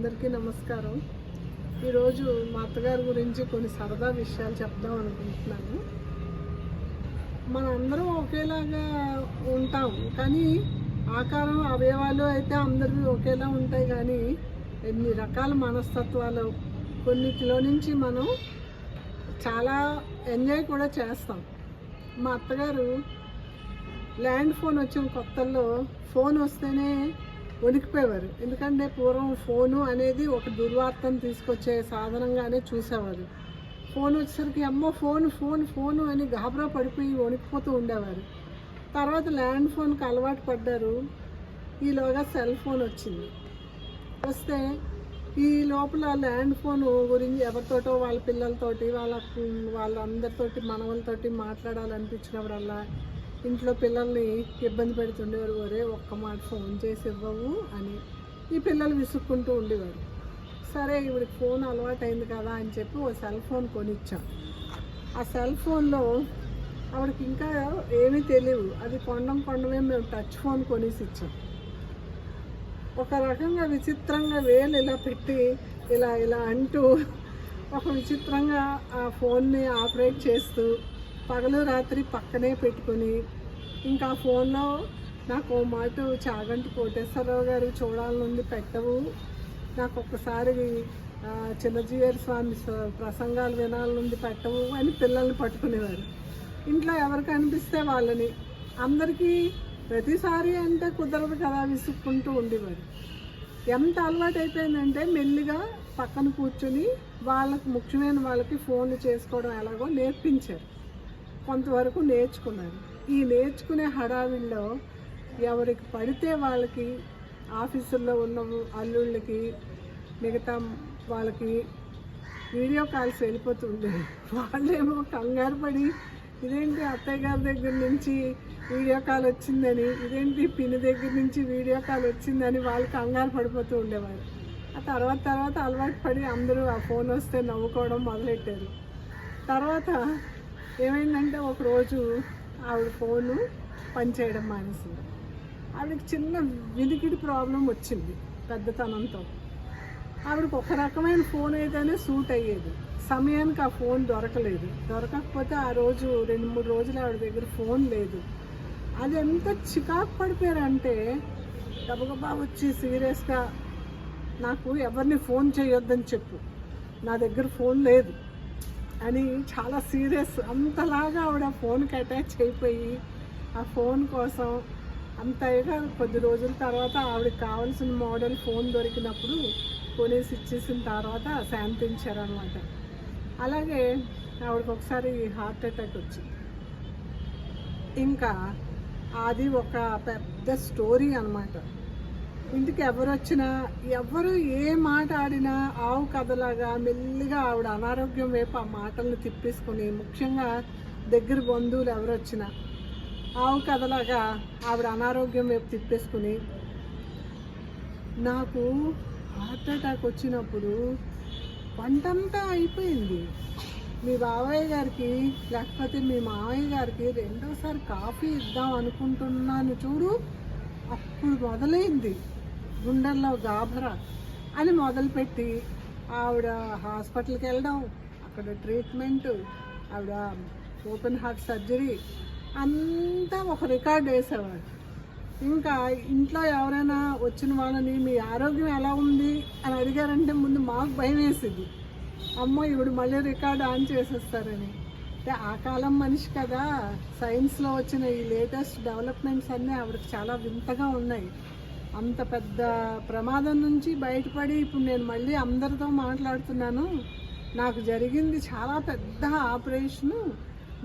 అందరికీ నమస్కారం. ఈరోజు మా అత్తగారి గురించి కొన్ని సరదా విషయాలు చెప్దాం అనుకుంటున్నాను. మనందరం ఒకేలాగా ఉంటాం కానీ ఆకారం అవయవాలు అయితే అందరివి ఒకేలా ఉంటాయి కానీ ఎన్ని రకాల మనస్తత్వాలు కొన్నిటిలో నుంచి మనం చాలా ఎంజాయ్ కూడా చేస్తాం. మా అత్తగారు ల్యాండ్ ఫోన్ వచ్చిన కొత్తల్లో ఫోన్ వస్తేనే వణికిపోయేవారు. ఎందుకంటే పూర్వం ఫోను అనేది ఒక దుర్వార్తను తీసుకొచ్చే సాధనంగానే చూసేవారు. ఫోన్ వచ్చేసరికి అమ్మో ఫోన్ ఫోన్ ఫోను అని గాబరా పడిపోయి వణికిపోతూ ఉండేవారు. తర్వాత ల్యాండ్ ఫోన్కి అలవాటు పడ్డారు. ఈలోగా సెల్ ఫోన్ వచ్చింది. వస్తే ఈ లోపల ల్యాండ్ ఫోన్ గురించి ఎవరితోటో వాళ్ళ పిల్లలతోటి వాళ్ళ వాళ్ళందరితోటి మనవలతోటి మాట్లాడాలనిపించినప్పుడల్లా ఇంట్లో పిల్లల్ని ఇబ్బంది పెడుతుండేవారు ఒరే ఒక్క మాట ఫోన్ చేసి ఇవ్వవు అని. ఈ పిల్లలు విసుక్కుంటూ ఉండేవారు. సరే ఇవిడికి ఫోన్ అలవాటు అయింది కదా అని చెప్పి ఓ సెల్ ఫోన్ కొనిచ్చాం. ఆ సెల్ ఫోన్లో ఆవిడకి ఇంకా ఏమీ తెలియవు అది కొండం కొండమే మేము టచ్ ఫోన్ కొనేసి ఇచ్చాం. ఒక రకంగా విచిత్రంగా వేలు ఇలా పెట్టి ఇలా ఇలా అంటూ ఒక విచిత్రంగా ఆ ఫోన్ని ఆపరేట్ చేస్తూ పగలు రాత్రి పక్కనే పెట్టుకొని ఇంకా ఫోన్లో నాకు ఓ మాట చాగంటి కోటేశ్వరరావు గారు చూడాలనుంది పెట్టవు. నాకు ఒక్కసారి ఆ, స్వామి ప్రసంగాలు వినాలనుంది పెట్టవు అని పిల్లల్ని పట్టుకునేవారు. ఇంట్లో ఎవరికి అనిపిస్తే వాళ్ళని. అందరికీ ప్రతిసారి అంటే కుదరదు కదా విసుక్కుంటూ ఉండేవారు. ఎంత అలవాటు అయిపోయిందంటే మెల్లిగా పక్కన కూర్చొని వాళ్ళకు ముఖ్యమైన వాళ్ళకి ఫోన్లు చేసుకోవడం ఎలాగో నేర్పించారు. కొంతవరకు నేర్చుకున్నారు. ఈ నేర్చుకునే హడావిల్లో ఎవరికి పడితే వాళ్ళకి ఆఫీసుల్లో ఉన్న అల్లుళ్ళకి మిగతా వాళ్ళకి వీడియో కాల్స్ వెళ్ళిపోతుండే. వాళ్ళేమో కంగారు పడి ఇదేంటి అత్తయ్య గారి దగ్గర నుంచి వీడియో కాల్ వచ్చిందని ఇదేంటి పిన్ని దగ్గర నుంచి వీడియో కాల్ వచ్చిందని వాళ్ళు కంగారు పడిపోతూ ఉండేవారు. ఆ తర్వాత తర్వాత అలవాటు పడి అందరూ ఆ ఫోన్ వస్తే నవ్వుకోవడం మొదలెట్టారు. తర్వాత ఏమైందంటే ఒకరోజు ఆవిడ ఫోను పనిచేయడం మానేసింది. ఆవిడకి చిన్న వినికిడి ప్రాబ్లం వచ్చింది పెద్దతనంతో. ఆవిడకి ఒక రకమైన ఫోన్ అయితేనే సూట్ అయ్యేది. సమయానికి ఆ ఫోన్ దొరకలేదు. దొరకకపోతే ఆ రోజు రెండు మూడు రోజులు ఆవిడ దగ్గర ఫోన్ లేదు. అది ఎంత చికాకు పడిపోయారంటే గబగబా వచ్చి సీరియస్గా నాకు ఎవరిని ఫోన్ చేయొద్దని చెప్పు. నా దగ్గర ఫోన్ లేదు. అని చాలా సీరియస్. అంతలాగా ఆవిడ ఫోన్కి అటాచ్ అయిపోయి ఆ ఫోన్ కోసం అంతగా కొద్ది రోజుల తర్వాత ఆవిడకి కావాల్సిన మోడల్ ఫోన్ దొరికినప్పుడు కొనేసి ఇచ్చేసిన తర్వాత శాంతించారనమాట అలాగే ఆవిడకి ఒకసారి హార్ట్ అటాక్ వచ్చింది. ఇంకా అది ఒక పెద్ద స్టోరీ అనమాట ఇంటికి ఎవరు వచ్చినా ఎవరు ఏ మాట ఆడినా ఆవు కథలాగా మెల్లిగా ఆవిడ అనారోగ్యం వైపు ఆ మాటలను తిప్పేసుకుని ముఖ్యంగా దగ్గర బంధువులు ఎవరు వచ్చినా ఆవు కథలాగా ఆవిడ అనారోగ్యం వైపు తిప్పేసుకుని నాకు హార్ట్ అటాక్ వచ్చినప్పుడు వంటంతా అయిపోయింది. మీ బాబాయ్ గారికి లేకపోతే మీ మామయ్య గారికి రెండోసారి కాఫీ ఇద్దాం అనుకుంటున్నాను చూడు అప్పుడు మొదలైంది. గుండెల్లో గాభరా అని మొదలుపెట్టి ఆవిడ హాస్పిటల్కి వెళ్ళడం అక్కడ ట్రీట్మెంట్ ఆవిడ ఓపెన్ హార్ట్ సర్జరీ అంతా ఒక రికార్డ్ వేసేవాడు ఇంకా ఇంట్లో ఎవరైనా వచ్చిన వాళ్ళని మీ ఆరోగ్యం ఎలా ఉంది? అని అడిగారంటే ముందు మాకు భయం వేసింది. అమ్మో ఇప్పుడు మళ్ళీ రికార్డ్ ఆన్ చేసేస్తారని. అంటే ఆ కాలం మనిషి కదా సైన్స్లో వచ్చిన ఈ లేటెస్ట్ డెవలప్మెంట్స్ అన్నీ ఆవిడకి చాలా వింతగా ఉన్నాయి. అంత పెద్ద ప్రమాదం నుంచి బయటపడి ఇప్పుడు నేను మళ్ళీ అందరితో మాట్లాడుతున్నాను. నాకు జరిగింది చాలా పెద్ద ఆపరేషను.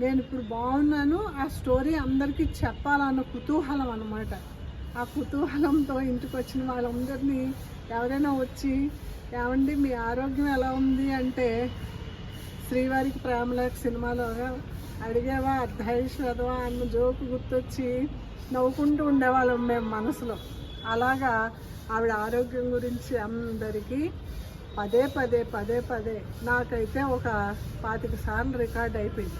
నేను ఇప్పుడు బాగున్నాను. ఆ స్టోరీ అందరికీ చెప్పాలన్న కుతూహలం అనమాట ఆ కుతూహలంతో ఇంటికి వచ్చిన వాళ్ళందరినీ ఎవరైనా వచ్చి ఏమండి మీ ఆరోగ్యం ఎలా ఉంది? అంటే శ్రీవారికి ప్రేమలేక సినిమాలో అడిగేవా అర్ధైశ్వరవా అన్న జోకు గుర్తొచ్చి నవ్వుకుంటూ ఉండేవాళ్ళం మేము మనసులో. అలాగా ఆవిడ ఆరోగ్యం గురించి అందరికీ పదే పదే పదే పదే నాకైతే ఒక పాతిక సార్లు రికార్డ్ అయిపోయింది.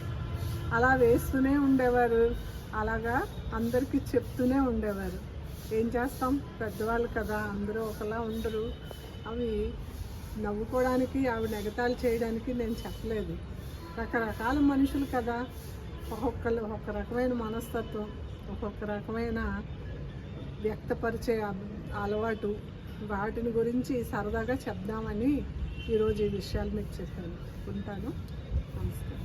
అలా వేస్తూనే ఉండేవారు. అలాగా అందరికీ చెప్తూనే ఉండేవారు. ఏం చేస్తాం? పెద్దవాళ్ళు కదా అందరూ ఒకలా ఉండరు. అవి నవ్వుకోవడానికి అవి నెగతాలు చేయడానికి నేను చెప్పలేదు. రకరకాల మనుషులు కదా. ఒక్కొక్కరు ఒక్కొక్క రకమైన మనస్తత్వం ఒక్కొక్క రకమైన వ్యక్తపరిచే అలవాటు వాటిని గురించి సరదాగా చెప్దామని ఈరోజు ఈ విషయాలు మీకు చెప్పాను. ఉంటాను. నమస్కారం.